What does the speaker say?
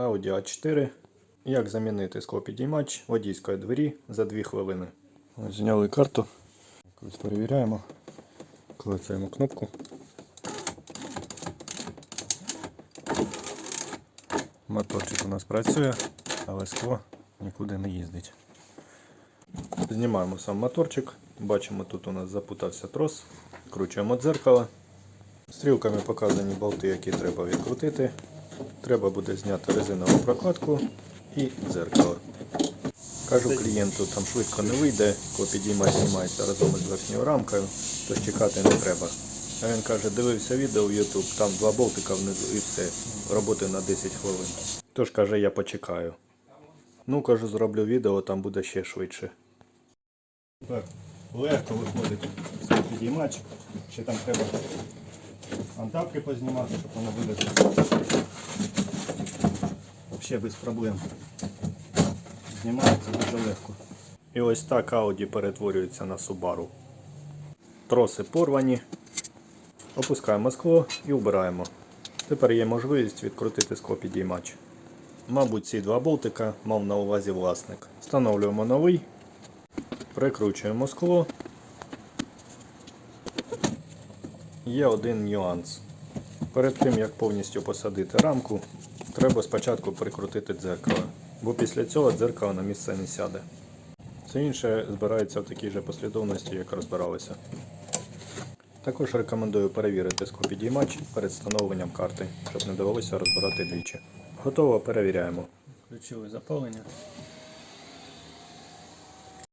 Audi A4. Як замінити склопідіймач водійської двері за 2 хвилини. Ось зняли карту. Перевіряємо. Клацаємо кнопку. Моторчик у нас працює, але скло нікуди не їздить. Знімаємо сам моторчик. Бачимо, тут у нас запутався трос. Вкручуємо дзеркало. Стрілками показані болти, які треба відкрутити. Треба буде зняти резинову прокладку і дзеркало. Кажу клієнту, там швидко не вийде, коли підіймач знімається разом із верхньою рамкою, тож чекати не треба. А він каже, дивився відео в YouTube, там два болтика внизу і все. Роботи на 10 хвилин. Тож каже, я почекаю. Ну, кажу, зроблю відео, там буде ще швидше. Так, легко виходить цей підіймач. Ще там треба антапки познімати, щоб воно вилізло. Взагалі без проблем. Знімається дуже легко. І ось так Audi перетворюється на Subaru. Троси порвані. Опускаємо скло і вбираємо. Тепер є можливість відкрутити склопідіймач. Мабуть, ці два болтика мав на увазі власник. Встановлюємо новий, прикручуємо скло. Є один нюанс. Перед тим як повністю посадити рамку, треба спочатку прикрутити дзеркало, бо після цього дзеркало на місце не сяде. Все інше збирається в такій же послідовності, як розбиралися. Також рекомендую перевірити скопідіймач перед встановленням карти, щоб не довелося розбирати двічі. Готово, перевіряємо. Включили запалення.